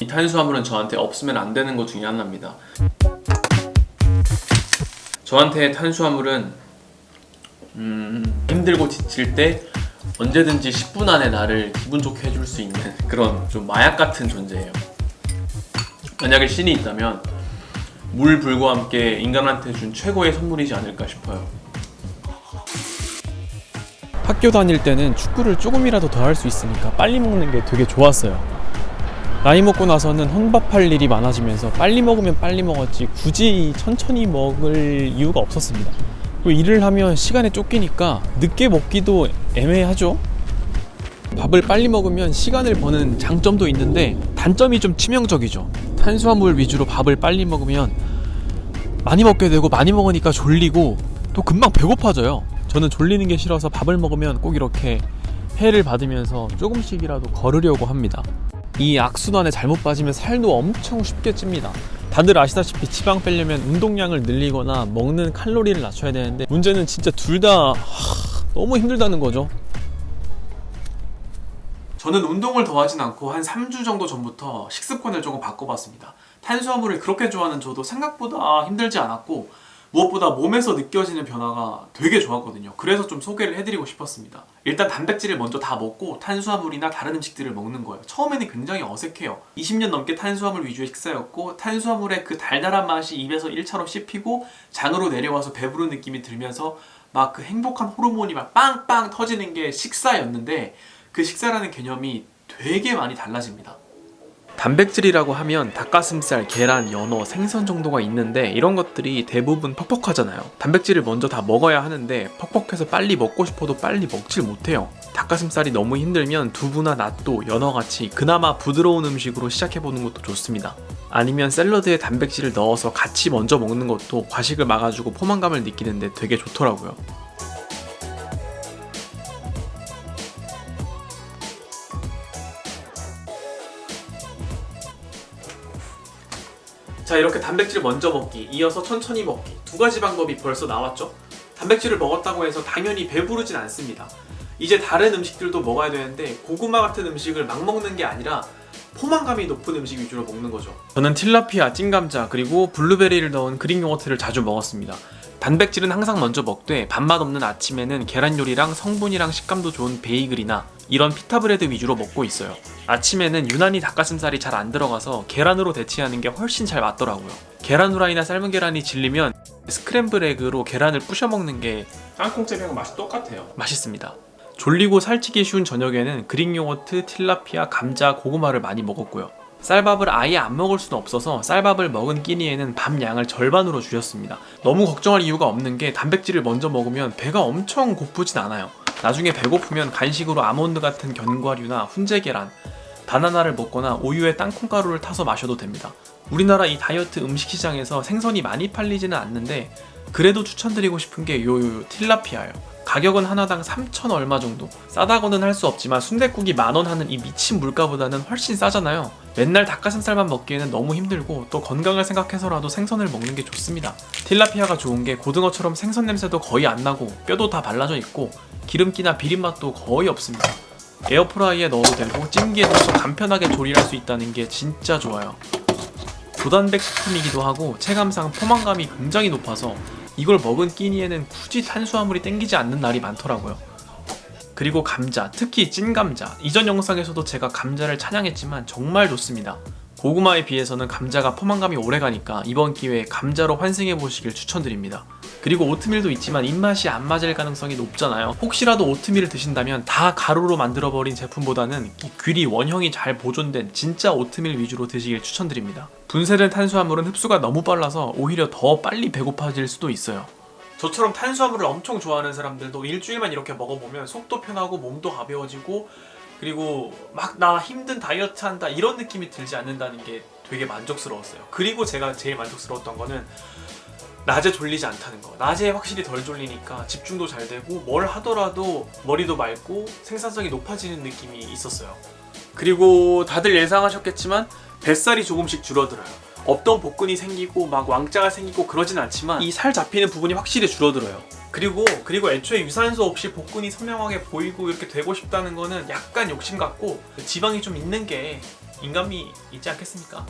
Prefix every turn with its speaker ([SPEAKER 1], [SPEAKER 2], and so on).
[SPEAKER 1] 이 탄수화물은 저한테 없으면 안 되는 것 중에 하나입니다. 저한테 탄수화물은 음, 힘들고 지칠 때 언제든지 10분 안에 나를 기분 좋게 해줄 수 있는 그런 좀 마약 같은 존재예요. 만약에 신이 있다면 물, 불과 함께 인간한테 준 최고의 선물이지 않을까 싶어요.
[SPEAKER 2] 학교 다닐 때는 축구를 조금이라도 더 할 수 있으니까 빨리 먹는 게 되게 좋았어요. 나이 먹고 나서는 혼밥할 일이 많아지면서 빨리 먹으면 빨리 먹었지 굳이 천천히 먹을 이유가 없었습니다. 그리고 일을 하면 시간에 쫓기니까 늦게 먹기도 애매하죠. 밥을 빨리 먹으면 시간을 버는 장점도 있는데 단점이 좀 치명적이죠. 탄수화물 위주로 밥을 빨리 먹으면 많이 먹게 되고 많이 먹으니까 졸리고 또 금방 배고파져요. 저는 졸리는 게 싫어서 밥을 먹으면 꼭 이렇게 해를 받으면서 조금씩이라도 걸으려고 합니다. 이 악순환에 잘못 빠지면 살도 엄청 쉽게 찝니다. 다들 아시다시피 지방 빼려면 운동량을 늘리거나 먹는 칼로리를 낮춰야 되는데 문제는 진짜 둘 다 너무 힘들다는 거죠.
[SPEAKER 1] 저는 운동을 더 하진 않고 한 3주 정도 전부터 식습관을 조금 바꿔봤습니다. 탄수화물을 그렇게 좋아하는 저도 생각보다 힘들지 않았고 무엇보다 몸에서 느껴지는 변화가 되게 좋았거든요. 그래서 좀 소개를 해드리고 싶었습니다. 일단 단백질을 먼저 다 먹고 탄수화물이나 다른 음식들을 먹는 거예요. 처음에는 굉장히 어색해요. 20년 넘게 탄수화물 위주의 식사였고 탄수화물의 그 달달한 맛이 입에서 1차로 씹히고 장으로 내려와서 배부른 느낌이 들면서 막 그 행복한 호르몬이 막 빵빵 터지는 게 식사였는데 그 식사라는 개념이 되게 많이 달라집니다. 단백질이라고 하면 닭가슴살, 계란, 연어, 생선 정도가 있는데 이런 것들이 대부분 퍽퍽하잖아요. 단백질을 먼저 다 먹어야 하는데 퍽퍽해서 빨리 먹고 싶어도 빨리 먹질 못해요. 닭가슴살이 너무 힘들면 두부나 낫또, 연어같이 그나마 부드러운 음식으로 시작해보는 것도 좋습니다. 아니면 샐러드에 단백질을 넣어서 같이 먼저 먹는 것도 과식을 막아주고 포만감을 느끼는데 되게 좋더라고요. 자 이렇게 단백질 먼저 먹기 이어서 천천히 먹기. 두 가지 방법이 벌써 나왔죠? 단백질을 먹었다고 해서 당연히 배부르진 않습니다. 이제 다른 음식들도 먹어야 되는데 고구마 같은 음식을 막 먹는 게 아니라 포만감이 높은 음식 위주로 먹는 거죠. 저는 틸라피아, 찐감자 그리고 블루베리를 넣은 그릭 요거트를 자주 먹었습니다 단백질은 항상 먼저 먹되 밥맛 없는 아침에는 계란 요리랑 성분이랑 식감도 좋은 베이글이나 이런 피타브레드 위주로 먹고 있어요. 아침에는 유난히 닭가슴살이 잘 안 들어가서 계란으로 대체하는 게 훨씬 잘 맞더라고요. 계란 후라이나 삶은 계란이 질리면 스크램블 에그로 계란을 부셔 먹는 게 땅콩잼이랑 맛이 똑같아요. 맛있습니다. 졸리고 살찌기 쉬운 저녁에는 그릭 요거트, 틸라피아, 감자, 고구마를 많이 먹었고요. 쌀밥을 아예 안 먹을 수는 없어서 쌀밥을 먹은 끼니에는 밥 양을 절반으로 줄였습니다. 너무 걱정할 이유가 없는 게 단백질을 먼저 먹으면 배가 엄청 고프진 않아요. 나중에 배고프면 간식으로 아몬드 같은 견과류나 훈제 계란, 바나나를 먹거나 우유에 땅콩가루를 타서 마셔도 됩니다. 우리나라 이 다이어트 음식 시장에서 생선이 많이 팔리지는 않는데 그래도 추천드리고 싶은 게 요요 틸라피아예요. 가격은 하나당 3천 얼마 정도. 싸다고는 할 수 없지만 순댓국이 만 원 하는 이 미친 물가보다는 훨씬 싸잖아요. 맨날 닭가슴살만 먹기에는 너무 힘들고 또 건강을 생각해서라도 생선을 먹는 게 좋습니다. 틸라피아가 좋은 게 고등어처럼 생선 냄새도 거의 안 나고 뼈도 다 발라져 있고 기름기나 비린맛도 거의 없습니다. 에어프라이에 넣어도 되고 찜기에 넣어서 간편하게 조리할 수 있다는 게 진짜 좋아요. 고단백 식품이기도 하고 체감상 포만감이 굉장히 높아서 이걸 먹은 끼니에는 굳이 탄수화물이 땡기지 않는 날이 많더라고요. 그리고 감자, 특히 찐 감자. 이전 영상에서도 제가 감자를 찬양했지만 정말 좋습니다. 고구마에 비해서는 감자가 포만감이 오래가니까 이번 기회에 감자로 환승해 보시길 추천드립니다. 그리고 오트밀도 있지만 입맛이 안 맞을 가능성이 높잖아요. 혹시라도 오트밀을 드신다면 다 가루로 만들어버린 제품보다는 귀리 원형이 잘 보존된 진짜 오트밀 위주로 드시길 추천드립니다. 분쇄된 탄수화물은 흡수가 너무 빨라서 오히려 더 빨리 배고파질 수도 있어요. 저처럼 탄수화물을 엄청 좋아하는 사람들도 일주일만 이렇게 먹어보면 속도 편하고 몸도 가벼워지고 그리고 막 나 힘든 다이어트 한다 이런 느낌이 들지 않는다는 게 되게 만족스러웠어요. 그리고 제가 제일 만족스러웠던 거는 낮에 졸리지 않다는 거. 낮에 확실히 덜 졸리니까 집중도 잘 되고 뭘 하더라도 머리도 맑고 생산성이 높아지는 느낌이 있었어요. 그리고 다들 예상하셨겠지만 뱃살이 조금씩 줄어들어요. 없던 복근이 생기고 막 왕자가 생기고 그러진 않지만 이 살 잡히는 부분이 확실히 줄어들어요. 그리고 그리고 애초에 유산소 없이 복근이 선명하게 보이고 이렇게 되고 싶다는 거는 약간 욕심 같고 지방이 좀 있는 게 인간미 있지 않겠습니까?